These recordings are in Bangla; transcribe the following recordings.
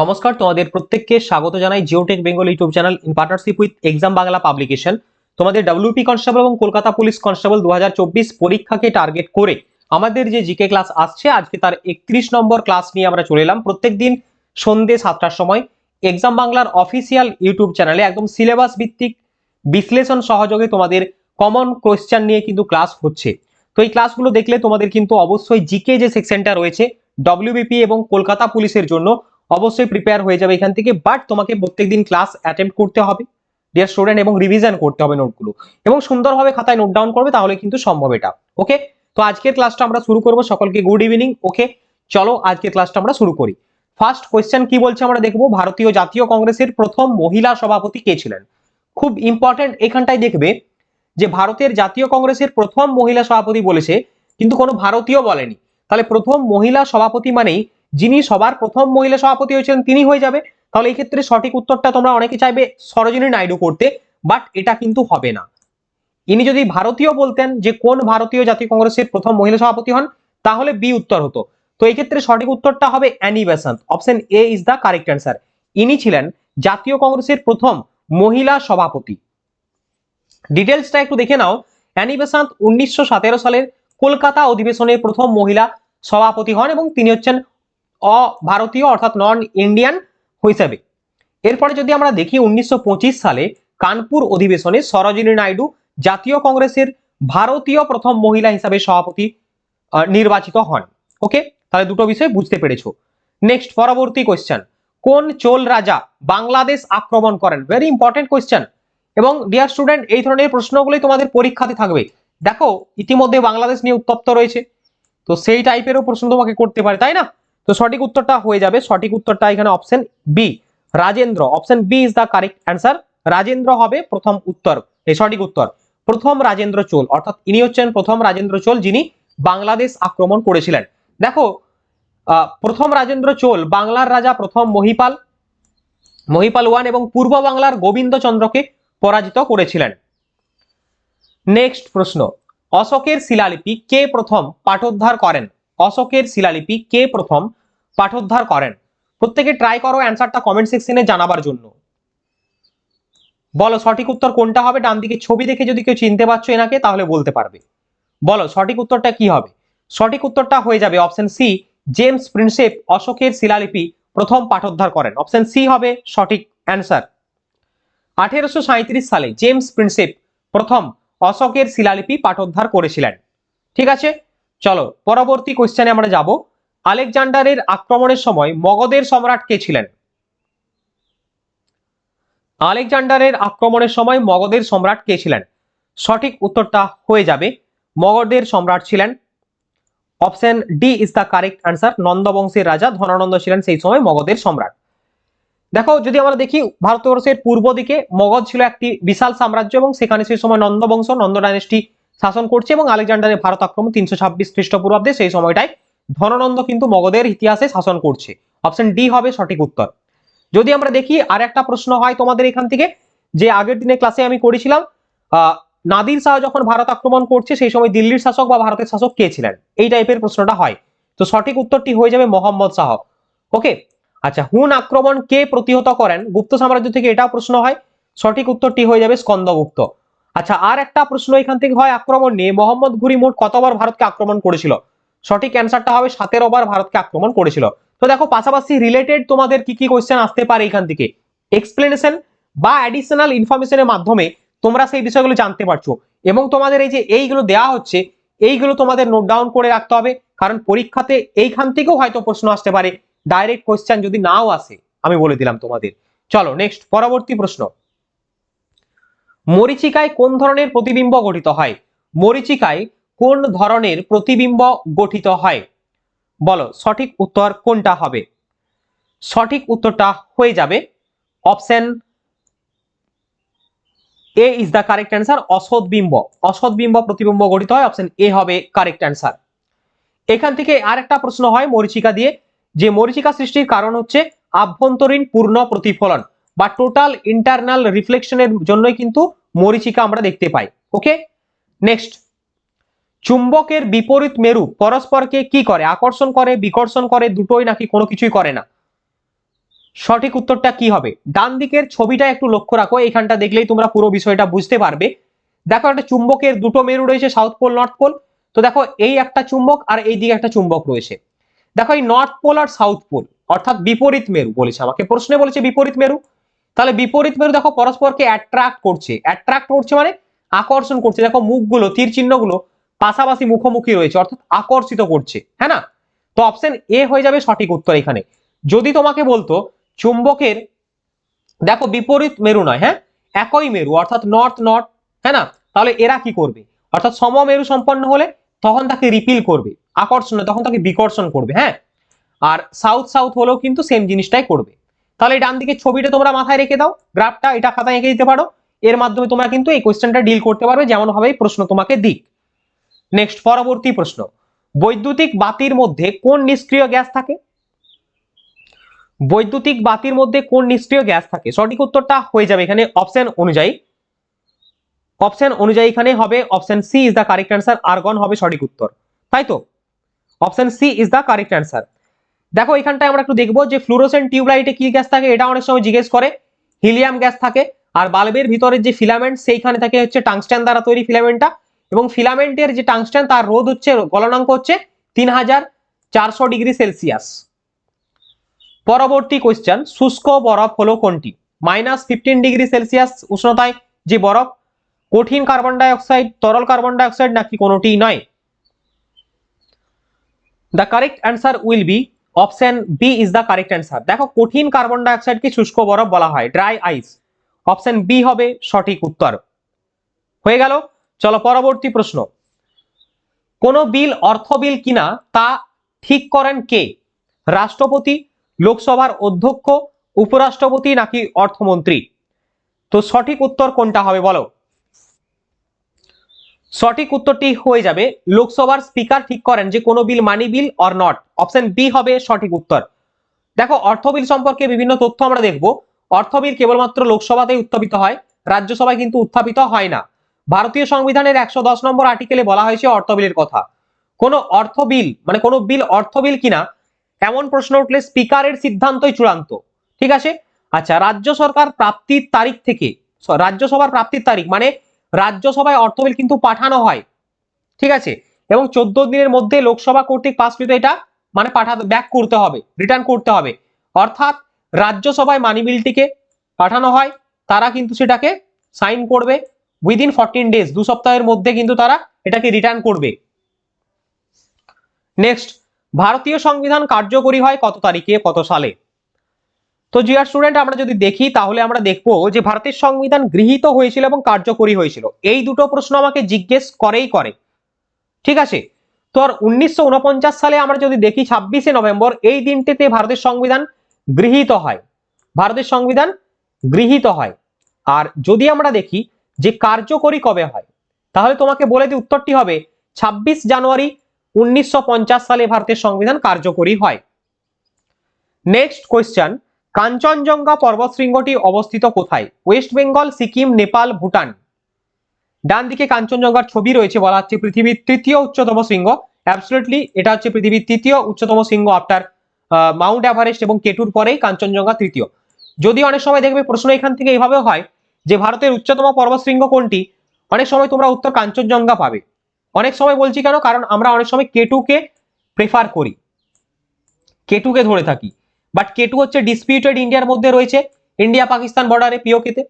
নমস্কার, তোমাদের প্রত্যেককে স্বাগত জানাই GeoTech Bengal YouTube channel in partnership with exam Bangla publication তোমাদের ডাব্লিউপি কনস্টেবল এবং কলকাতা পুলিশ কনস্টেবল দু পরীক্ষাকে টার্গেট করে আমাদের যে জিকে ক্লাস আসছে, আজকে তার একত্রিশ নম্বর ক্লাস নিয়ে আমরা চলে এলাম। প্রত্যেকদিন সন্ধে সাতটার সময় এক্সাম বাংলার অফিসিয়াল ইউটিউব চ্যানেলে একদম সিলেবাস ভিত্তিক বিশ্লেষণ সহযোগে তোমাদের কমন কোয়েশ্চেন নিয়ে কিন্তু ক্লাস হচ্ছে। তো এই ক্লাসগুলো দেখলে তোমাদের কিন্তু অবশ্যই জিকে যে সেকশনটা রয়েছে ডব্লিউবিপি এবং কলকাতা পুলিশের জন্য অবশ্যই প্রিপেয়ার হয়ে যাবে এখান থেকে বাট তোমাকে প্রত্যেকদিন ক্লাস অ্যাটেম্প করতে হবে। ডিয়ার স্টুডেন্ট এবং রিভিশন করতে হবে নোটগুলো এবং সুন্দরভাবে খাতায় নোট ডাউন করবে, তাহলে কিন্তু সম্ভব এটা। ওকে তো আজকের ক্লাসটা আমরা শুরু করব। সকলকে গুড ইভিনিং ওকে চলো আজকের ক্লাসটা আমরা শুরু করি। ফার্স্ট কোয়েশ্চেন কি বলছে আমরা দেখব? ভারতীয় জাতীয় কংগ্রেসের প্রথম মহিলা সভাপতি কে ছিলেন? খুব ইম্পর্টেন্ট এখানটাই দেখবে যে ভারতের জাতীয় কংগ্রেসের প্রথম মহিলা সভাপতি বলেছে, কিন্তু কোনো ভারতীয় বলেনি। তাহলে প্রথম মহিলা সভাপতি মানেই যিনি সবার প্রথম মহিলা সভাপতি হয়েছিলেন তিনি হয়ে যাবে। তাহলে এই ক্ষেত্রে সঠিক উত্তরটা তোমরা অনেকে চাইবে সরোজিনী নাইডু করতে বাট এটা কিন্তু হবে না। ইনি যদি ভারতীয় বলতেন যে কোন ভারতীয় জাতীয় কংগ্রেসের প্রথম মহিলা সভাপতি হন, তাহলে বি উত্তর হতো। তো এই ক্ষেত্রে সঠিক উত্তরটা হবে Annie Besant. Option A is the correct answer. ইনি ছিলেন জাতীয় কংগ্রেসের প্রথম মহিলা সভাপতি। ডিটেলসটা একটু দেখে নাও। অ্যানি বেসান্ত উনিশশো সালের কলকাতা অধিবেশনের প্রথম মহিলা সভাপতি হন এবং তিনি হচ্ছেন অভারতীয় অর্থাৎ নন ইন্ডিয়ান হিসাবে। এরপরে যদি আমরা দেখি উনিশশো পঁচিশ সালে কানপুর অধিবেশনে সরোজিনী নাইডু জাতীয় কংগ্রেসের ভারতীয় প্রথম মহিলা হিসাবে সভাপতি নির্বাচিত হন। ওকে? তাহলে দুটো বিষয় বুঝতে পেরেছ। নেক্সট পরবর্তী কোয়েশ্চেন কোন চোল রাজা বাংলাদেশ আক্রমণ করেন? ভেরি ইম্পর্টেন্ট কোয়েশ্চেন এবং ডিয়ার স্টুডেন্ট এই ধরনের প্রশ্নগুলোই তোমাদের পরীক্ষাতে থাকবে। দেখো, ইতিমধ্যে বাংলাদেশ নিয়ে উত্তপ্ত রয়েছে। তো সেই টাইপেরও প্রশ্ন তোমাকে করতে পারে, তাই না? তো সঠিক উত্তরটা হয়ে যাবে। সঠিক উত্তরটা এখানে option B Rajendra option B is the correct answer Rajendra হবে প্রথম উত্তর। এই সঠিক উত্তর। প্রথম রাজেন্দ্র চোল, অর্থাৎ ইনি হচ্ছেন প্রথম রাজেন্দ্র চোল যিনি বাংলাদেশ আক্রমণ করেছিলেন। দেখো প্রথম রাজেন্দ্র চোল, বাংলার রাজা প্রথম মহিপাল মহিপাল ওয়ান এবং পূর্ব বাংলার গোবিন্দচন্দ্রকে পরাজিত করেছিলেন। নেক্সট প্রশ্ন, অশোকের শিলালিপি কে প্রথম পাঠোদ্ধার করেন? অশোকের শিলালিপি কে প্রথম পাঠোদ্ধার করেন? প্রত্যেকে ট্রাই করো অ্যান্সারটা কমেন্ট সেকশনে জানাবার জন্য। বলো, সঠিক উত্তর কোনটা হবে? ডান দিকে ছবি দেখে যদি কেউ চিনতে পারছ এনাকে, তাহলে বলতে পারবে। বলো, সঠিক উত্তরটা কি হবে? সঠিক উত্তরটা হয়ে যাবে অপশন সি জেমস প্রিন্সেপ অশোকের শিলালিপি প্রথম পাঠোদ্ধার করেন। অপশন সি হবে সঠিক অ্যান্সার আঠেরোশো সালে জেমস প্রিন্সেপ প্রথম অশোকের শিলালিপি পাঠোদ্ধার করেছিলেন। ঠিক আছে? চলো, পরবর্তী কোশ্চেনে আমরা যাব। আলেকজান্ডারের আক্রমণের সময় মগধের সম্রাট কে ছিলেন? আলেকজান্ডারের আক্রমণের সময় মগধের সম্রাট কে ছিলেন? সঠিক উত্তরটা হয়ে যাবে, মগধের সম্রাট ছিলেন। Option D is the correct answer নন্দবংশের রাজা ধনানন্দ ছিলেন সেই সময় মগধের সম্রাট। দেখো, যদি আমরা দেখি ভারতবর্ষের পূর্ব দিকে মগধ ছিল একটি বিশাল সাম্রাজ্য এবং সেখানে সেই সময় নন্দবংশ, নন্দ ডাইনেস্টি শাসন করছে এবং আলেকজান্ডারের ভারত আক্রমণ তিনশো ছাব্বিশ খ্রিস্টপূর্বাব্দে সেই সময়টায় ধননন্দ কিন্তু মগধের ইতিহাসে শাসন করছে। অপশন ডি হবে সঠিক উত্তর। যদি আমরা দেখি আর একটা প্রশ্ন হয় তোমাদের এখান থেকে, যে আগের দিনে ক্লাসে আমি করেছিলাম নাদির শাহ যখন ভারত আক্রমণ করছে, সেই সময় দিল্লির শাসক বা ভারতের শাসক কে ছিলেন? এই টাইপের প্রশ্নটা হয়। তো সঠিক উত্তরটি হয়ে যাবে মোহাম্মদ শাহ। ওকে আচ্ছা হুন আক্রমণ কে প্রতিহত করেন? গুপ্ত সাম্রাজ্য থেকে এটাও প্রশ্ন হয়। সঠিক উত্তরটি হয়ে যাবে স্কন্দগুপ্ত। আচ্ছা আর একটা প্রশ্ন এখান থেকে হয় আক্রমণ নিয়ে। মোহাম্মদ ঘুরি মোট কতবার ভারতকে আক্রমণ করেছিল? সঠিক অ্যান্সারটা হবে সতেরো বার ভারতকে আক্রমণ করেছিল। তো দেখো, পাশাপাশি রিলেটেড তোমাদের কি কি কোয়েশ্চেন আসতে পারে এখান থেকে? এক্সপ্লেনেশন বা অ্যাডিশনাল ইনফরমেশনের মাধ্যমে তোমরা সেই বিষয়গুলো জানতে পারছ। এবং তোমাদের এই যে এইগুলো দেওয়া হচ্ছে, এইগুলো তোমাদের নোট ডাউন করে রাখতে হবে। কারণ পরীক্ষাতে এইখান থেকেও হয়তো প্রশ্ন আসতে পারে। ডাইরেক্ট কোয়েশ্চেন যদি নাও আসে, আমি বলে দিলাম তোমাদের। চলো নেক্সট পরবর্তী প্রশ্ন। মরিচিকায় কোন ধরনের প্রতিবিম্ব গঠিত হয়? মরিচিকায় কোন ধরনের প্রতিবিম্ব গঠিত হয়? বলো, সঠিক উত্তর কোনটা হবে? সঠিক উত্তরটা হয়ে যাবে option A is the correct answer অসৎ বিম্ব। অসৎ বিম্ব প্রতিবিম্ব গঠিত হয়, অপশন এ হবে কারেক্ট অ্যান্সার এখান থেকে আর একটা প্রশ্ন হয় মরিচিকা দিয়ে। যে মরিচিকা সৃষ্টির কারণ হচ্ছে আভ্যন্তরীণ পূর্ণ প্রতিফলন। বা টোটাল ইন্টারনাল রিফ্লেকশনের জন্যই কিন্তু মরিচিকা আমরা দেখতে পাই ওকে নেক্সট চুম্বকের বিপরীত মেরু পরস্পরকে কি করে? আকর্ষণ করে, বিকর্ষণ করে, দুটোই নাকি কোনো কিছুই করে না। সঠিক উত্তরটা কি হবে? ডান দিকের ছবিটা একটু লক্ষ্য রাখো এখানটা দেখলেই তোমরা পুরো বিষয়টা বুঝতে পারবে। দেখো একটা চুম্বকের দুটো মেরু রয়েছে সাউথ পোল নর্থ পোল তো দেখো, এই একটা চুম্বক আর এই দিকে একটা চুম্বক রয়েছে। দেখো, এই নর্থ পোল আর সাউথ পোল অর্থাৎ বিপরীত মেরু বলেছে আমাকে। প্রশ্নে বলেছে বিপরীত মেরু। তাহলে বিপরীত মেরু দেখো পরস্পরকে অ্যাট্রাক্ট করছে। অ্যাট্রাক্ট করছে মানে আকর্ষণ করছে। দেখো মুখগুলো, তীর চিহ্নগুলো পাশাপাশি মুখোমুখি রয়েছে, অর্থাৎ আকর্ষিত করছে হ্যাঁ না? তো অপশন এ হয়ে যাবে সঠিক উত্তর এখানে। যদি তোমাকে বলতো, চুম্বকের দেখো বিপরীত মেরু নয় হ্যাঁ? একই মেরু, অর্থাৎ নর্থ নর্থ হ্যাঁ না? তাহলে এরা কি করবে? অর্থাৎ সমমেরু সম্পন্ন হলে তখন তাকে রিপিল করবে। আকর্ষণ তখন তাকে বিকর্ষণ করবে হ্যাঁ? আর সাউথ সাউথ হলেও কিন্তু সেম জিনিসটাই করবে। তাহলে ডান দিকে ছবিটা তোমরা মাথায় রেখে দাও, গ্রাফটা এটা খাতায় এঁকে দিতে পারো। এর মাধ্যমে তোমরা কিন্তু এই কোয়েশ্চেনটা ডিল করতে পারবে, যেমন ভাবে প্রশ্ন তোমাকে দিক। নেক্সট পরবর্তী প্রশ্ন। বৈদ্যুতিক বাতির মধ্যে কোন নিষ্ক্রিয় গ্যাস থাকে? বৈদ্যুতিক বাতির মধ্যে কোন নিষ্ক্রিয় গ্যাস থাকে? সঠিক উত্তরটা হয়ে যাবে এখানে অপশন অনুযায়ী। অপশন অনুযায়ী এখানে হবে option C is the correct answer argon হবে সঠিক উত্তর। তাই তো? Option C is the correct answer দেখো, এখানটায় আমরা একটু দেখব যে ফ্লুরোসেন্ট টিউবলাইটে কি গ্যাস থাকে, এটা অনেক সময় জিজ্ঞেস করে। হিলিয়াম গ্যাস থাকে। আর বাল্বের ভিতরে যে ফিলামেন্ট সেইখানে থাকে হচ্ছে টাংস্টেন দ্বারা তৈরি ফিলামেন্টটা এবং ফিলামেন্টের যে টাংস্টেন তার রোধ হচ্ছে, গলনাঙ্ক হচ্ছে তিন হাজার চারশো ডিগ্রি সেলসিয়াস। পরবর্তী কোয়েশ্চেন শুষ্ক বরফ হলো কোনটি? মাইনাস ফিফটিন ডিগ্রি সেলসিয়াস উষ্ণতায় যে বরফ, কঠিন কার্বন ডাইঅক্সাইড তরল কার্বন ডাইঅক্সাইড নাকি কোনোটি নয়? The correct answer will be option B is the correct answer দেখো, কঠিন কার্বন ডাইঅক্সাইডকে শুষ্ক বরফ বলা হয় ড্রাই আইস অপশন বি হবে সঠিক উত্তর। হয়ে গেল? চলো পরবর্তী প্রশ্ন। কোন বিল অর্থ বিল কিনা তা ঠিক করেন কে? রাষ্ট্রপতি, লোকসভার অধ্যক্ষ, উপরাষ্ট্রপতি নাকি অর্থমন্ত্রী? তো সঠিক উত্তর কোনটা হবে বলো? সঠিক উত্তরটি হয়ে যাবে। লোকসভার স্পিকার ঠিক করেন যে কোনো bill money bill or not option B হবে সঠিক উত্তর। দেখো, অর্থ বিল সম্পর্কে বিভিন্ন তথ্য আমরা দেখব। অর্থ বিল কেবলমাত্র লোকসভাতেই উত্থাপিত হয়, রাজ্যসভায় কিন্তু উত্থাপিত হয় না। ভারতীয় সংবিধানের একশো দশ নম্বর আর্টিকেলে বলা হয়েছে অর্থ বিলের কথা। কোনো অর্থ বিল মানে কোনো বিল অর্থ বিল কিনা, এমন প্রশ্ন উঠলে স্পিকারের সিদ্ধান্তই চূড়ান্ত। ঠিক আছে? আচ্ছা রাজ্য সরকার প্রাপ্তির তারিখ থেকে রাজ্যসভার প্রাপ্তির তারিখ মানে রাজ্যসভায় অর্থ বিল কিন্তু পাঠানো হয়। ঠিক আছে? এবং চোদ্দ দিনের মধ্যে লোকসভা কর্তৃক পাসকৃত এটা মানে পাঠাতে ব্যাক করতে হবে রিটার্ন করতে হবে। অর্থাৎ রাজ্যসভায় মানি বিলটিকে পাঠানো হয়, তারা কিন্তু সেটাকে সাইন করবে উইদিন ফোরটিন ডেজ দু সপ্তাহের মধ্যে কিন্তু তারা এটাকে রিটার্ন করবে। নেক্সট ভারতীয় সংবিধান কার্যকরী হয় কত তারিখে, কত সালে? তো জিয়ার স্টুডেন্ট আমরা যদি দেখি, তাহলে আমরা দেখব যে ভারতের সংবিধান গৃহীত হয়েছিল এবং কার্যকরী হয়েছিল। এই দুটো প্রশ্ন আমাকে জিজ্ঞেস করেই করে। ঠিক আছে? তো আর উনিশশো উনপঞ্চাশ সালে আমরা যদি দেখি, ছাব্বিশে নভেম্বর, এই দিনটিতে ভারতের সংবিধান গৃহীত হয়। ভারতের সংবিধান গৃহীত হয়। আর যদি আমরা দেখি যে কার্যকরী কবে হয়, তাহলে তোমাকে বলে দিই উত্তরটি হবে, ছাব্বিশ জানুয়ারি উনিশশো পঞ্চাশ সালে ভারতের সংবিধান কার্যকরী হয়। নেক্সট কোয়েশ্চেন কাঞ্চনজঙ্ঘা পর্বতশৃঙ্গটি অবস্থিত কোথায়? ওয়েস্ট বেঙ্গল, সিকিম, নেপাল, ভুটান। ডান দিকে কাঞ্চনজঙ্ঘার ছবি রয়েছে, বলা হচ্ছে পৃথিবীর তৃতীয় উচ্চতম শৃঙ্গ। অ্যাবসলিউটলি এটা হচ্ছে পৃথিবীর তৃতীয় উচ্চতম শৃঙ্গ আফটার মাউন্ট এভারেস্ট এবং কেটুর পরেই কাঞ্চনজঙ্ঘা তৃতীয়। যদি অনেক সময় দেখবে প্রশ্ন এখান থেকে এইভাবে হয় যে ভারতের উচ্চতম পর্বতশৃঙ্গ কোনটি? অনেক সময় তোমরা উত্তর কাঞ্চনজঙ্ঘা পাবে। অনেক সময় বলছি কেন? কারণ আমরা অনেক সময় কেটুকে প্রেফার করি। কেটুকে ধরে থাকি। বাট কেটু হচ্ছে ডিসপিউটেড ইন্ডিয়ার মধ্যে রয়েছে ইন্ডিয়া পাকিস্তান বর্ডারে পিওকেতে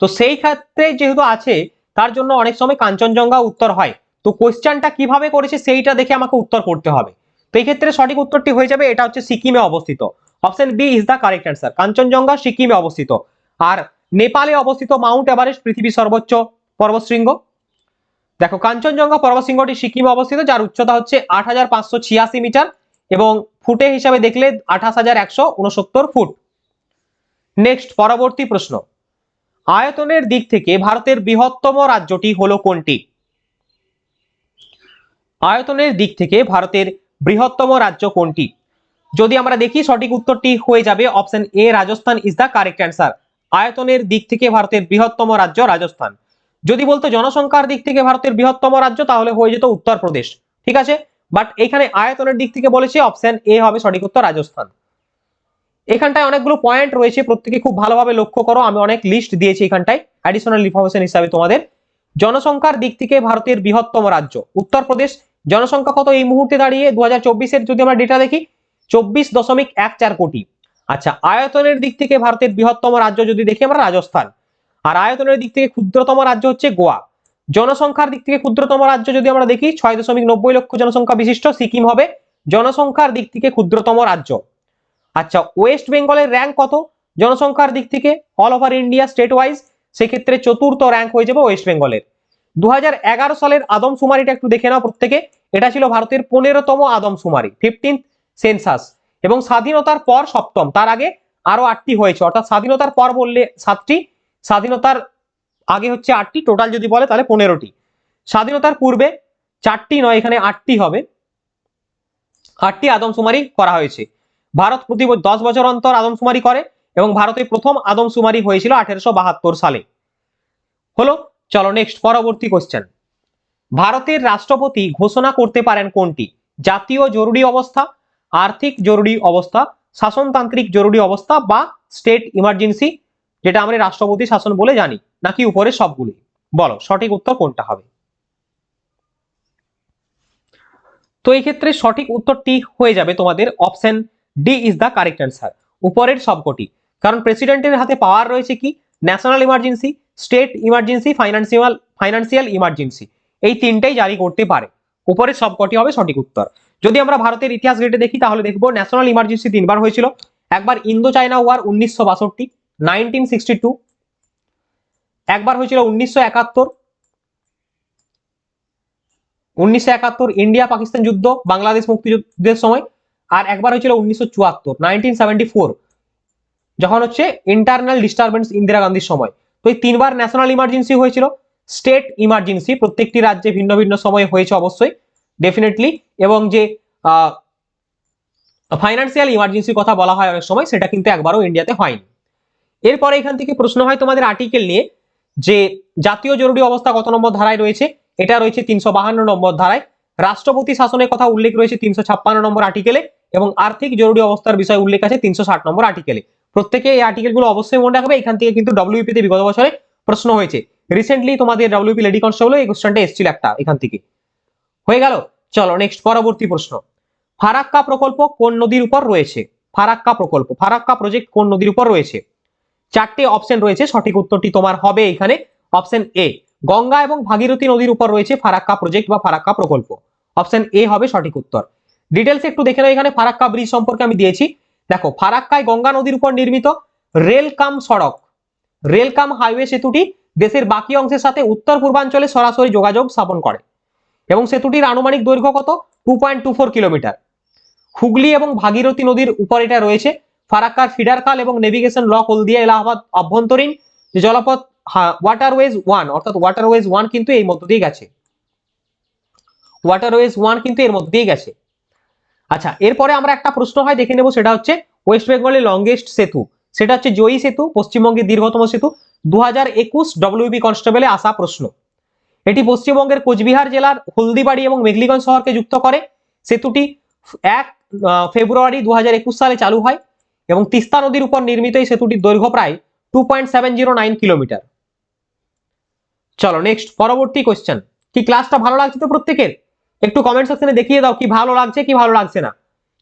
তো। সেই ক্ষেত্রে যেহেতু আছে, তার জন্য অনেক সময় কাঞ্চনজঙ্ঘা উত্তর হয়। তো কোয়েশ্চেনটা কীভাবে করেছে সেইটা দেখে আমাকে উত্তর করতে হবে। তো এই ক্ষেত্রে সঠিক উত্তরটি হয়ে যাবে, এটা হচ্ছে সিকিমে অবস্থিত। Option B is the correct answer Kanchenjunga সিকিমে অবস্থিত। আর নেপালে অবস্থিত মাউন্ট এভারেস্ট পৃথিবীর সর্বোচ্চ পর্বতশৃঙ্গ। দেখো, কাঞ্চনজঙ্ঘা পর্বতশৃঙ্গটি সিকিমে অবস্থিত, যার উচ্চতা হচ্ছে আট হাজার পাঁচশো ছিয়াশি মিটার। এবং ফুটে হিসাবে দেখলে আঠাশ হাজার একশো উনসত্তর ফুট। নেক্সট পরবর্তী প্রশ্ন। আয়তনের দিক থেকে ভারতের বৃহত্তম রাজ্যটি হলো কোনটি? আয়তনের দিক থেকে ভারতের বৃহত্তম রাজ্য কোনটি? যদি আমরা দেখি, সঠিক উত্তরটি হয়ে যাবে option A, Rajasthan is the correct answer আয়তনের দিক থেকে ভারতের বৃহত্তম রাজ্য রাজস্থান। যদি বলতো জনসংখ্যার দিক থেকে ভারতের বৃহত্তম রাজ্য, তাহলে হয়ে যেত উত্তরপ্রদেশ। ঠিক আছে? বাট এখানে আয়তনের দিক থেকে বলেছে অপশন এ হবে সঠিক উত্তর রাজস্থান। এখানটায় অনেকগুলো পয়েন্ট রয়েছে, প্রত্যেকে খুব ভালোভাবে লক্ষ্য করো, আমি অনেক লিস্ট দিয়েছি এখানটায়। অ্যাডিশনাল ইনফরমেশন হিসাবে তোমাদের। জনসংখ্যার দিক থেকে ভারতের বৃহত্তম রাজ্য। উত্তরপ্রদেশ, জনসংখ্যা কত এই মুহূর্তে দাঁড়িয়ে? দু হাজার যদি আমরা ডেটা দেখি, চব্বিশ দশমিক এক চার কোটি। আচ্ছা আয়তনের দিক থেকে ভারতের বৃহত্তম রাজ্য যদি দেখি আমরা রাজস্থান। আর আয়তনের দিক থেকে ক্ষুদ্রতম রাজ্য হচ্ছে গোয়া। জনসংখ্যার দিক থেকে ক্ষুদ্রতম রাজ্য যদি আমরা দেখি, ছয় দশমিক নব্বই লক্ষ জনসংখ্যা বিশিষ্ট, সিকিম হবে জনসংখ্যার দিক থেকে ক্ষুদ্রতম রাজ্য। আচ্ছা ওয়েস্ট বেঙ্গলের র্যাঙ্ক কত? জনসংখ্যার দিক থেকে all over India state wise সেক্ষেত্রে চতুর্থ র্যাঙ্ক হয়ে যাবে ওয়েস্ট বেঙ্গলের। দু হাজার এগারো সালের আদমশুমারিটা একটু দেখে নাও প্রত্যেকে। এটা ছিল ভারতের পনেরোতম আদমশুমারি ফিফটিন্থ সেন্সাস এবং স্বাধীনতার পর সপ্তম, তার আগে আরও আটটি হয়েছে। অর্থাৎ স্বাধীনতার পর বললে সাতটি, স্বাধীনতার আগে হচ্ছে আটটি টোটাল যদি বলে তাহলে পনেরোটি। স্বাধীনতার পূর্বে চারটি নয়, এখানে আটটি হবে। আটটি আদমশুমারি করা হয়েছে। ভারত প্রতি দশ বছর অন্তর আদমশুমারি করে এবং ভারতে প্রথম আদমশুমারি হয়েছিল আঠেরোশো বাহাত্তর সালে। হলো, চলো নেক্সট পরবর্তী কোশ্চেন ভারতের রাষ্ট্রপতি ঘোষণা করতে পারেন কোনটি? জাতীয় জরুরি অবস্থা, আর্থিক জরুরি অবস্থা, শাসনতান্ত্রিক জরুরি অবস্থা বা স্টেট ইমার্জেন্সি যেটা আমরা রাষ্ট্রপতি শাসন বলে জানি, নাকি উপরে সবগুলি বলো, সঠিক উত্তর কোনটা হবে? তো এই ক্ষেত্রে সঠিক উত্তরটি হয়ে যাবে তোমাদের option D is the correct answer উপরের সবকটি। কারণ প্রেসিডেন্টের হাতে পাওয়ার রয়েছে কি? National emergency state emergency financial financial emergency এই তিনটাই জারি করতে পারে। উপরের সবকটি হবে সঠিক উত্তর। যদি আমরা ভারতের ইতিহাস ঘেটে দেখি, তাহলে দেখব ন্যাশনাল ইমার্জেন্সি তিনবার হয়েছিল। একবার ইন্দো চায়না ওয়ার উনিশশো বাষট্টি নাইনটিন সিক্সটি টু। একবার হয়েছিল উনিশশো একাত্তর। উনিশশো একাত্তর ইন্ডিয়া পাকিস্তান যুদ্ধ, বাংলাদেশ মুক্তিযুদ্ধের সময়। আর একবার হয়েছিল উনিশশো চুয়াত্তর, নাইনটিন সেভেন্টি ফোর। যখন হচ্ছে ইন্টারনাল ডিস্টারবেন্স ইন্দিরা গান্ধীর সময়। তো এই তিনবার ন্যাশনাল ইমার্জেন্সি হয়েছিল। স্টেট ইমার্জেন্সি প্রত্যেকটি রাজ্যে ভিন্ন ভিন্ন সময়ে হয়েছে অবশ্যই ডেফিনেটলি এবং যে ফাইন্যান্সিয়াল ইমার্জেন্সির কথা বলা হয় অনেক সময়, সেটা কিন্তু একবারও ইন্ডিয়াতে হয়নি। এরপরে এখান থেকে প্রশ্ন হয় তোমাদের আর্টিকেল নিয়ে যে জাতীয় জরুরি অবস্থা কত নম্বর ধারায় রয়েছে? এটা রয়েছে তিনশো বাহান্ন নম্বর ধারায়। রাষ্ট্রপতি শাসনের কথা উল্লেখ রয়েছে তিনশো ছাপ্পান্ন নম্বর আর্টিকেলে এবং আর্থিক জরুরি অবস্থার বিষয় উল্লেখ আছে তিনশো ষাট নম্বর আর্টিকেলে প্রত্যেকে এই আর্টিকেলগুলো অবশ্যই মনে রাখবে। এখান থেকে কিন্তু ডব্লিউপি তে বিগত বছরে প্রশ্ন হয়েছে। রিসেন্টলি তোমাদের ডব্লিউপি লেডি কনস্টেবল এই কোশ্চেনটা এসেছিল একটা এখান থেকে। হয়ে গেল। চলো নেক্সট পরবর্তী প্রশ্ন। ফারাক্কা প্রকল্প কোন নদীর উপর রয়েছে? ফারাক্কা প্রকল্প। ফারাক্কা প্রজেক্ট কোন নদীর উপর রয়েছে? চারটে অপশন রয়েছে, সঠিক উত্তরটি তোমার হবে এখানে অপশন এ গঙ্গা এবং ভাগীরথী নদীর উপর রয়েছে ফারাক্কা প্রজেক্ট বা ফারাক্কা প্রকল্প। অপশন এ হবে সঠিক উত্তর। ডিটেলস একটু দেখে নাও, এখানে ফারাক্কা ব্রিজ সম্পর্কে আমি দিয়েছি। দেখো, ফারাক্কায় গঙ্গা নদীর উপর নির্মিত রেল কাম সড়ক। রেল কাম হাইওয়ে সেতুটি দেশের বাকি অংশের সাথে উত্তর পূর্বাঞ্চলে সরাসরি যোগাযোগ স্থাপন করে। এবং সেতুটির আনুমানিক দৈর্ঘ্য কত? Two point two four kilometre Hooghly এবং ভাগীরথী নদীর উপর এটা রয়েছে ফারাক্কার ফিডার খাল এবং নেভিগেশন লক হলদিয়া এলাহাবাদ অভ্যন্তরীণ যে জলপথ ওয়াটারওয়েজ ওয়ান, অর্থাৎ ওয়াটারওয়েজ ওয়ান কিন্তু এই মধ্য দিয়ে গেছে। ওয়াটারওয়েজ ওয়ান কিন্তু এর মধ্যে দিয়ে গেছে। আচ্ছা এরপরে আমরা একটা প্রশ্ন হয়, দেখে নেব, সেটা হচ্ছে ওয়েস্ট বেঙ্গলের লংগেস্ট সেতু, সেটা হচ্ছে জয়ী সেতু পশ্চিমবঙ্গের দীর্ঘতম সেতু দু হাজার একুশ ডব্লিউবি কনস্টেবলে আসা প্রশ্ন। এটি পশ্চিমবঙ্গের কোচবিহার জেলার হলদিবাড়ি এবং মেঘলিগঞ্জ শহরকে যুক্ত করে। সেতুটি এক ফেব্রুয়ারি দু হাজার একুশ সালে চালু হয়। এবং তিস্তা নদীর উপর নির্মিত এই সেতুটির দৈর্ঘ্য প্রায় two point seven zero nine kilometre চলো নেক্সট পরবর্তী কোশ্চেন কি ক্লাসটা ভালো লাগছে তো প্রত্যেকের? একটু কমেন্ট সেকশনে দেখিয়ে দাও, কি ভালো লাগছে, কি ভালো লাগছে না।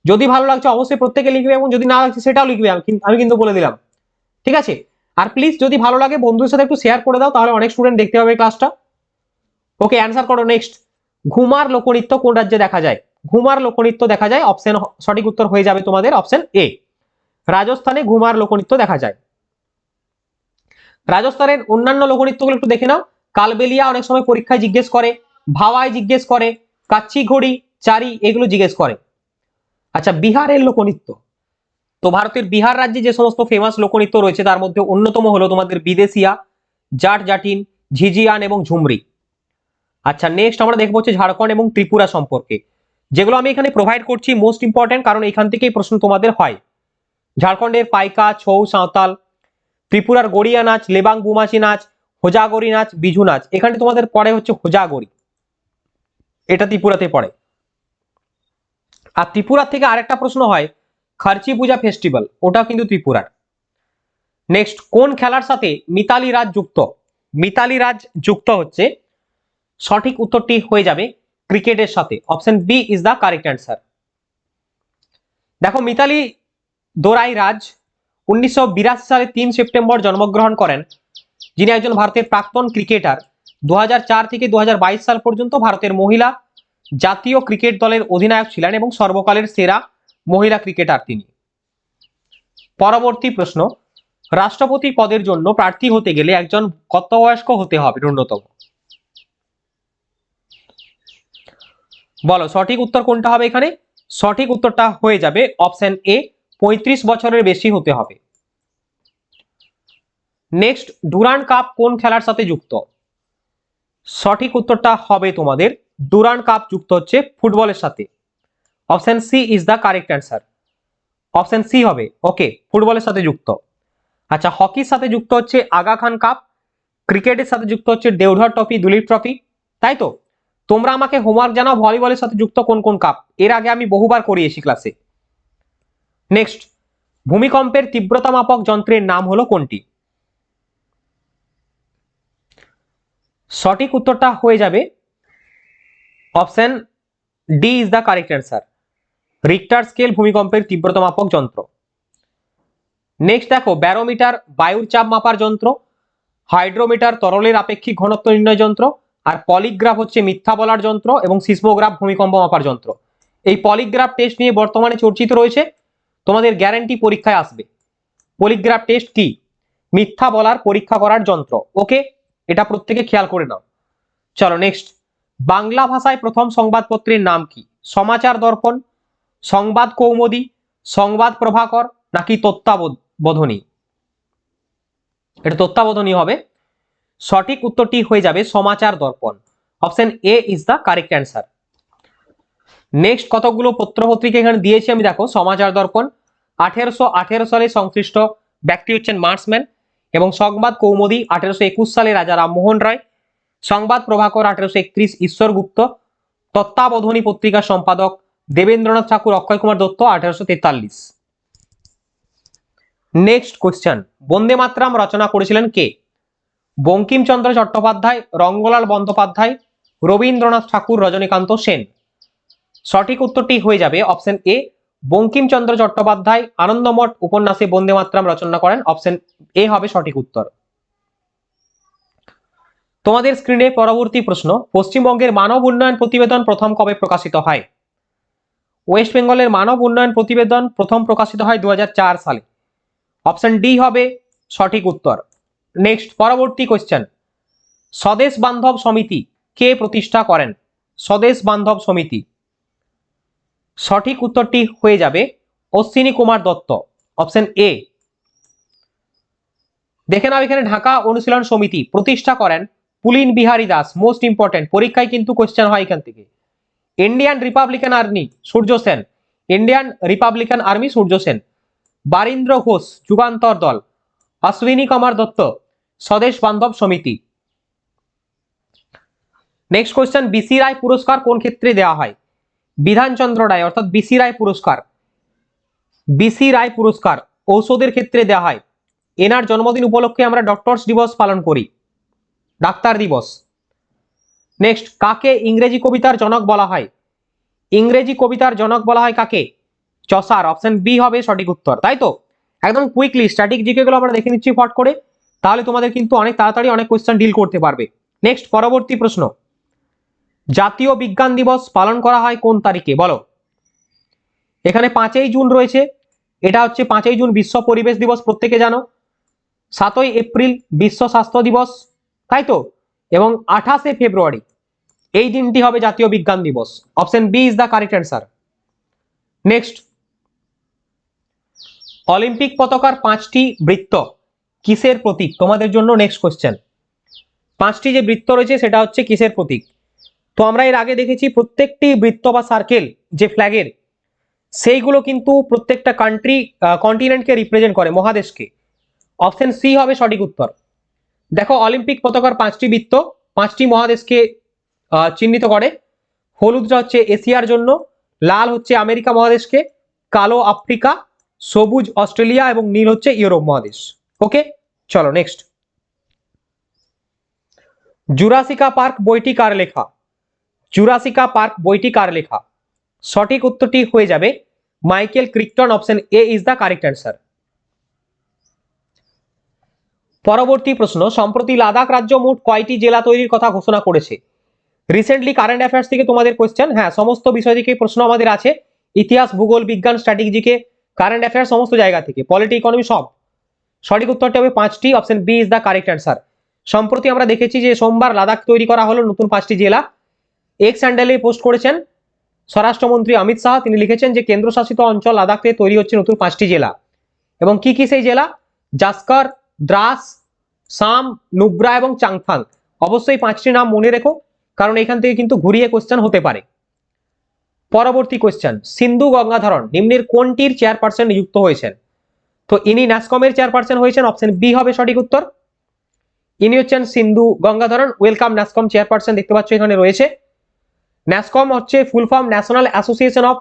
যদি ভালো লাগছে অবশ্যই প্রত্যেকে লিখবে এবং যদি না লাগছে সেটাও লিখবে, আমি কিন্তু বলে দিলাম। ঠিক আছে? আর প্লিজ যদি ভালো লাগে, বন্ধুদের সাথে একটু শেয়ার করে দাও, তাহলে অনেক স্টুডেন্ট দেখতে পাবে ক্লাসটা ওকে অ্যান্সার করো নেক্সট ঘুমার লোকনৃত্য কোন রাজ্যে দেখা যায়? ঘুমার লোকনৃত্য দেখা যায়? অপশন সঠিক উত্তর হয়ে যাবে তোমাদের অপশন এ রাজস্থানে ঘুমার লোকনৃত্য দেখা যায়। রাজস্থানের অন্যান্য লোকনৃত্যগুলো একটু দেখে নাও। কালবেলিয়া অনেক সময় পরীক্ষায় জিজ্ঞেস করে, ভাওয়ায় জিজ্ঞেস করে কাচ্চি ঘড়ি চারি এগুলো জিজ্ঞেস করে। আচ্ছা বিহারের লোকনৃত্য। তো ভারতের বিহার রাজ্যে যে সমস্ত ফেমাস লোকনৃত্য রয়েছে, তার মধ্যে অন্যতম হলো তোমাদের বিদেশিয়া, জাট জাটিন, ঝিঝিয়ান এবং ঝুমরি। আচ্ছা নেক্সট আমরা দেখব হচ্ছে ঝাড়খণ্ড এবং ত্রিপুরা সম্পর্কে। যেগুলো আমি এখানে প্রোভাইড করছি মোস্ট ইম্পর্টেন্ট কারণ এখান থেকেই প্রশ্ন তোমাদের হয়। ঝাড়খণ্ডের পাইকা, ছৌ, সাঁওতাল, ত্রিপুরার গড়িয়া নাচ, লেবাং বুমাসি নাচ, হোজাগরি নাচ, বিজু নাচ। এখানে তোমাদের পড়ে হচ্ছে হোজাগরি। এটা ত্রিপুরাতে পড়ে। আর ত্রিপুরা থেকে আরেকটা প্রশ্ন হয়, খার্চি পূজা ফেস্টিভ্যাল ওটা কিন্তু ত্রিপুরার। নেক্সট কোন খেলার সাথে মিতালি রাজ যুক্ত? মিতালি রাজ যুক্ত হচ্ছে, সঠিক উত্তরটি হয়ে যাবে ক্রিকেটের সাথে। Option B is the correct answer দেখো, মিতালি দোরাই রাজ উনিশশো বিরাশি সালে তিন সেপ্টেম্বর জন্মগ্রহণ করেন, যিনি একজন ভারতের প্রাক্তন ক্রিকেটার। দু হাজার চার থেকে দু হাজার বাইশ সাল পর্যন্ত ভারতের মহিলা, জাতীয় ক্রিকেট দলের অধিনায়ক ছিলেন এবং সর্বকালের সেরা মহিলা ক্রিকেটার তিনি। পরবর্তী প্রশ্ন, রাষ্ট্রপতি পদের জন্য প্রার্থী হতে গেলে একজন কত বয়স্ক হতে হবে ন্যূনতম। বলো, সঠিক উত্তর কোনটা হবে এখানে? সঠিক উত্তরটা হয়ে যাবে অপশন এ পঁয়ত্রিশ বছরের বেশি হতে হবে। নেক্সট ডুরান কাপ কোন খেলার সাথে যুক্ত? সঠিক উত্তরটা হবে তোমাদের ডুরান কাপ যুক্ত হচ্ছে ফুটবলের সাথে। Option C is the correct answer option C হবে ওকে ফুটবলের সাথে যুক্ত। আচ্ছা হকির সাথে যুক্ত হচ্ছে আগা খান কাপ ক্রিকেটের সাথে যুক্ত হচ্ছে দেওধর ট্রফি দুলীপ ট্রফি তাই তো? তোমরা আমাকে হোমওয়ার্ক জানাও ভলিবলের সাথে যুক্ত কোন কোন কাপ এর আগে আমি বহুবার করিয়েছি ক্লাসে নেক্সট ভূমিকম্পের তীব্রতা মাপক যন্ত্রের নাম হলো কোনটি? সঠিক উত্তরটা হয়ে যাবে option D is the correct answer Richter scale ভূমিকম্পের তীব্রতা মাপক যন্ত্র। নেক্সট দেখো ব্যারোমিটার বায়ুর চাপ মাপার যন্ত্র হাইড্রোমিটার তরলের আপেক্ষিক ঘনত্ব নির্ণয় যন্ত্র, আর পলিগ্রাফ হচ্ছে মিথ্যা বলার যন্ত্র এবং সিসমোগ্রাফ ভূমিকম্প মাপার যন্ত্র। এই পলিগ্রাফ টেস্ট নিয়ে বর্তমানে চর্চিত রয়েছে। তোমাদের গ্যারান্টি পরীক্ষায় আসবে। পলিগ্রাফ টেস্ট কি? মিথ্যা বলার পরীক্ষা করার যন্ত্র। ওকে এটা প্রত্যেকে খেয়াল করে নাও। চলো নেক্সট বাংলা ভাষায় প্রথম সংবাদপত্রের নাম কি? সমাচার দর্পণ, সংবাদ কৌমুদী, সংবাদ প্রভাকর, নাকি তত্ত্বাবোধনী এটা তত্ত্বাবোধনী হবে। সঠিক উত্তরটি হয়ে যাবে Samachar Darpan. Option A is the correct answer next কতগুলো পত্রপত্রিকা এখানে দিয়েছি আমি দেখো, সমাচার দর্পণ আঠেরোশো আঠেরো সালে সংশ্লিষ্ট ব্যক্তি হচ্ছেন মার্সম্যান এবং সংবাদ কৌমুদী আঠেরোশো একুশ সালে রাজা রামমোহন রায়, সংবাদ প্রভাকর আঠেরোশো একত্রিশ ঈশ্বর গুপ্ত, তত্ত্বাবোধনী পত্রিকার সম্পাদক দেবেন্দ্রনাথ ঠাকুর, অক্ষয় কুমার দত্ত আঠেরোশো তেতাল্লিশ। নেক্সট কোশ্চেন বন্দে মাতরম রচনা করেছিলেন কে? বঙ্কিমচন্দ্র চট্টোপাধ্যায়, রঙ্গলাল বন্দ্যোপাধ্যায়, রবীন্দ্রনাথ ঠাকুর, রজনীকান্ত সেন। সঠিক উত্তরটি হয়ে যাবে অপশন এ বঙ্কিমচন্দ্র চট্টোপাধ্যায়, আনন্দমঠ উপন্যাসে বন্দে মাতরম রচনা করেন। অপশন এ হবে সঠিক উত্তর। তোমাদের স্ক্রিনে পরবর্তী প্রশ্ন, পশ্চিমবঙ্গের মানব উন্নয়ন প্রতিবেদন প্রথম কবে প্রকাশিত হয়? ওয়েস্ট বেঙ্গলের মানব উন্নয়ন প্রতিবেদন প্রথম প্রকাশিত হয় দু হাজার চার সালে। অপশন ডি হবে সঠিক উত্তর। নেক্সট পরবর্তী কোয়েশ্চেন স্বদেশ বান্ধব সমিতি কে প্রতিষ্ঠা করেন? স্বদেশ বান্ধব সমিতি। সঠিক উত্তরটি হয়ে যাবে অশ্বিনী কুমার দত্ত অপশন এ দেখে নাও এখানে ঢাকা অনুশীলন সমিতি প্রতিষ্ঠা করেন পুলিন বিহারী দাস মোস্ট ইম্পর্টেন্ট পরীক্ষায় কিন্তু কোশ্চেন হয় এখান থেকে। Indian Republican Army Surya Sen. Indian Republican Army Surya Sen. Barindra Ghosh, Jugantar দল। অশ্বিনী কুমার দত্ত, স্বদেশ বান্ধব সমিতি। নেক্সট কোয়েশ্চেন বিসি রায় পুরস্কার কোন ক্ষেত্রে দেওয়া হয়? বিধানচন্দ্র রায়, অর্থাৎ বিসি রায় পুরস্কার। বিসি রায় পুরস্কার ঔষধের ক্ষেত্রে দেওয়া হয়। এনার জন্মদিন উপলক্ষে আমরা ডক্টরস দিবস পালন করি। ডাক্তার দিবস। নেক্সট কাকে ইংরেজি কবিতার জনক বলা হয়? ইংরেজি কবিতার জনক বলা হয় কাকে? চসার অপশন বি হবে সঠিক উত্তর। তাই তো? একদম কুইকলি স্ট্যাটিক জিকে গুলো আমরা দেখে নিচ্ছি ফট করে। তাহলে তোমাদের কিন্তু অনেক তাড়াতাড়ি অনেক কোয়েশ্চেন ডিল করতে পারবে। নেক্সট পরবর্তী প্রশ্ন। জাতীয় বিজ্ঞান দিবস পালন করা হয় কোন তারিখে? বলো। এখানে পাঁচই জুন রয়েছে। এটা হচ্ছে পাঁচই জুন বিশ্ব পরিবেশ দিবস, প্রত্যেকে জানো। সাতই এপ্রিল বিশ্ব স্বাস্থ্য দিবস, তাই তো? এবং আঠাশে ফেব্রুয়ারি, এই দিনটি হবে জাতীয় বিজ্ঞান দিবস। Option B is the correct answer. Next. Olympic পতাকার পাঁচটি বৃত্ত কিসের প্রতীক? তোমাদের জন্য নেক্সট কোশ্চেন। পাঁচটি যে বৃত্ত রয়েছে, সেটা হচ্ছে কিসের প্রতীক? তো আমরা এর আগে দেখেছি প্রত্যেকটি বৃত্ত বা সার্কেল যে ফ্ল্যাগের সেইগুলো কিন্তু প্রত্যেকটা কান্ট্রি কন্টিনেন্টকে রিপ্রেজেন্ট করে, মহাদেশকে। অপশন সি হবে সঠিক উত্তর। দেখো অলিম্পিক পতাকার পাঁচটি বৃত্ত, পাঁচটি মহাদেশকে চিহ্নিত করে। হলুদটা হচ্ছে এশিয়ার জন্য, লাল হচ্ছে আমেরিকা মহাদেশকে, কালো আফ্রিকা, সবুজ অস্ট্রেলিয়া এবং নীল হচ্ছে ইউরোপ মহাদেশ। ওকে চলো নেক্সট জুরাসিকা পার্ক বইটি কার লেখা? জুরাসিকা পার্ক বইটি কার লেখা? সঠিক উত্তরটি হয়ে যাবে Michael Crichton option A is the correct answer. পরবর্তী প্রশ্ন, সম্প্রতি লাদাখ রাজ্য মোট কয়টি জেলা তৈরির কথা ঘোষণা করেছে? রিসেন্টলি কারেন্ট অ্যাফেয়ার্স থেকে তোমাদের কোয়েশ্চেন হ্যাঁ সমস্ত বিষয় থেকে প্রশ্ন আমাদের আছে। ইতিহাস, ভূগোল, বিজ্ঞান স্ট্র্যাটেজিকে কারেন্ট অ্যাফেয়ার্স সমস্ত জায়গা থেকে পলিটি ইকোনমি সব। সঠিক উত্তরটি হবে পাঁচটি option B is the correct answer সম্প্রতি আমরা দেখেছি যে সোমবার লাদাখ তৈরি করা হলো নতুন পাঁচটি জেলা। এক্স স্যান্ডেলে পোস্ট করেছেন স্বরাষ্ট্রমন্ত্রী অমিত শাহ। তিনি লিখেছেন যে, কেন্দ্রশাসিত অঞ্চল লাদাখে তৈরি হচ্ছে নতুন পাঁচটি জেলা। এবং কি কি সেই জেলা? জাস্কর, দ্রাস, সাম, নুব্রা এবং চাংফাং। অবশ্যই পাঁচটি নাম মনে রেখো, কারণ এখান থেকে কিন্তু ঘুরিয়ে কোশ্চেন হতে পারে। পরবর্তী কোশ্চেন সিন্ধু গঙ্গাধরন নিম্নের কোনটির চেয়ারপারসন নিযুক্ত হয়েছেন? তো ইনি ন্যাসকমের চেয়ারপারসন হয়েছেন অপশন বি হবে সঠিক উত্তর। ইনি হচ্ছেন Sindhu Gangadharan. Welcome NASSCOM chairperson দেখতে পাচ্ছ, এখানে রয়েছে। ন্যাসকম হচ্ছে full form National Association of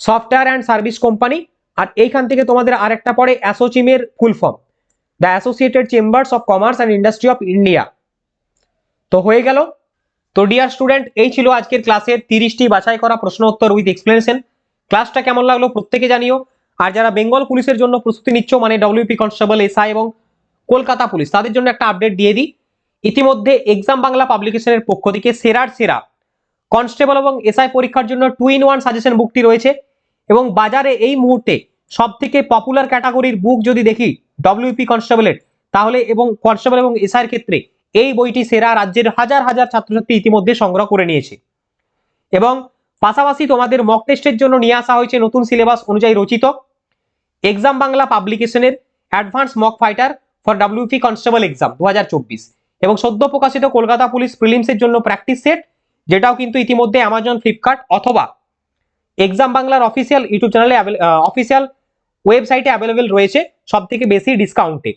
Software and Service Company আর এইখান থেকে তোমাদের আরেকটা পড়ে অ্যাসোচিমের full form the Associated Chambers of Commerce and Industry of India তো হয়ে গেল। তো ডিয়ার স্টুডেন্ট এই ছিল আজকের ক্লাসের তিরিশটি বাছাই করা প্রশ্ন উত্তর উইথ এক্সপ্লেনেশন ক্লাসটা কেমন লাগল প্রত্যেকে জানিও। আর যারা বেঙ্গল পুলিশের জন্য প্রস্তুতি নিচ্ছ মানে ডব্লিউপি কনস্টেবল এসআই এবং কলকাতা পুলিশ, তাদের জন্য একটা আপডেট দিয়ে দিই। ইতিমধ্যে এক্সাম বাংলা পাবলিকেশনের পক্ষ থেকে সেরার সেরা কনস্টেবল এবং এসআই পরীক্ষার জন্য টু ইন ওয়ান সাজেশন বুকটি রয়েছে এবং বাজারে এই মুহূর্তে সব থেকে পপুলার ক্যাটাগরির বুক যদি দেখি ডব্লিউপি কনস্টেবলের, তাহলে এবং কনস্টেবল এবং এসআইয়ের ক্ষেত্রে এই বইটি সেরা রাজ্যের হাজার হাজার ছাত্রছাত্রী ইতিমধ্যে সংগ্রহ করে নিয়েছে। এবং পাশাপাশি তোমাদের মক টেস্টের জন্য নিয়ে আসা হয়েছে নতুন সিলেবাস অনুযায়ী রচিত exam Bangla পাবলিকেশনের advance mock fighter for WP constable exam দু হাজার চব্বিশ। এবং সদ্য প্রকাশিত কলকাতা পুলিশ প্রিলিমসের জন্য প্র্যাকটিস সেট যেটাও কিন্তু ইতিমধ্যে অ্যামাজন ফ্লিপকার্ট অথবা এক্সাম বাংলার অফিসিয়াল ইউটিউব চ্যানেলে অফিসিয়াল ওয়েবসাইটে অ্যাভেলেবেল রয়েছে সব থেকে বেশি ডিসকাউন্টে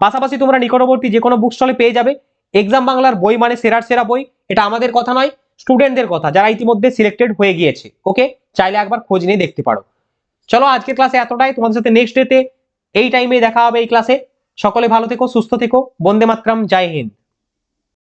পাশাপাশি তোমরা নিকটবর্তী যে কোনো বুক স্টলে পেয়ে যাবে। এক্সাম বাংলার বই মানে সেরার সেরা বই। এটা আমাদের কথা নয় স্টুডেন্টদের কথা, যারা ইতিমধ্যে সিলেক্টেড হয়ে গিয়েছে। ওকে চাইলে একবার খোঁজ নিয়ে দেখতে পারো। চলো আজকের ক্লাসে এতটাই। তোমাদের সাথে নেক্সট ডেতে এই টাইমে দেখা হবে এই ক্লাসে সকলে ভালো থেকো, সুস্থ থেকো। বন্দে মাতরম। জয় হিন্দ।